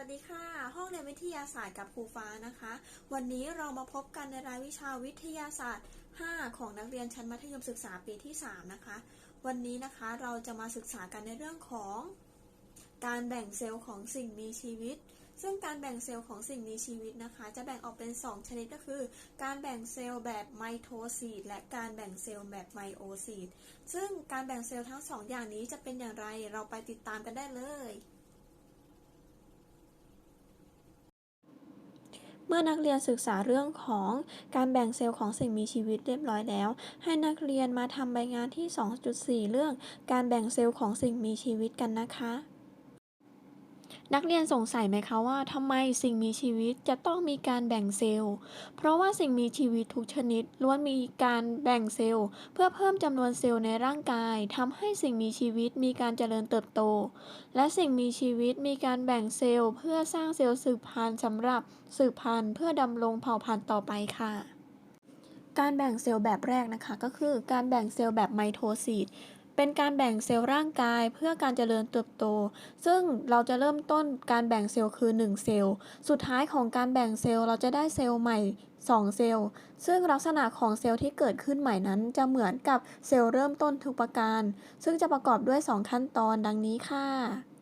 วัสดีค่ะ ห้องเรียนวิทยาศาสตร์กับครูฟ้านะคะ วันนี้เรามาพบกันในรายวิชาวิทยาศาสตร์ 5 ของนักเรียนชั้นมัธยมศึกษาปีที่ 3 นะคะ วันนี้นะคะเราจะมาศึกษากันในเรื่องของ การแบ่งเซลล์ของสิ่งมีชีวิต ซึ่งการแบ่งเซลล์ของสิ่งมีชีวิตนะคะ จะแบ่งออกเป็น 2 ชนิดก็คือ การแบ่งเซลล์แบบไมโทซีดและการแบ่งเซลล์แบบไมโอซีดซึ่งการแบ่งเซลล์ทั้งสองอย่างนี้จะเป็นอย่างไรเราไปติดตามกันได้เลย เมื่อนักเรียนศึกษาเรื่องของการแบ่งเซลล์ของสิ่งมีชีวิตเรียบร้อยแล้ว ให้นักเรียนมาทำใบงานที่ 2.4 เรื่องการแบ่งเซลล์ของสิ่งมีชีวิตกันนะคะ นักเรียนสงสัยไหมคะว่าทำไมสิ่งมีชีวิตจะต้องมีการแบ่งเซลล์ เพราะว่าสิ่งมีชีวิตทุกชนิดล้วนมีการแบ่งเซลล์ เพื่อเพิ่มจำนวนเซลล์ในร่างกายทำให้สิ่งมีชีวิตมีการเจริญเติบโต และสิ่งมีชีวิตมีการแบ่งเซลล์ เพื่อสร้างเซลล์สืบพันธุ์สำหรับสืบพันธุ์เพื่อดำรงเผ่าพันธุ์ต่อไปค่ะการแบ่งเซลล์แบบแรกนะคะก็คือการแบ่งเซลล์แบบไมโทซีด เป็นการแบ่งเซลล์ร่างกายเพื่อการเจริญเติบโต ซึ่งเราจะเริ่มต้นการแบ่งเซลล์คือ 1 เซลล์ สุดท้ายของการแบ่งเซลล์เราจะได้เซลล์ใหม่ 2 เซลล์ ซึ่งลักษณะของเซลล์ที่เกิดขึ้นใหม่นั้น จะเหมือนกับเซลล์เริ่มต้นทุกประการ ซึ่งจะประกอบด้วย 2 ขั้นตอนดังนี้ค่ะ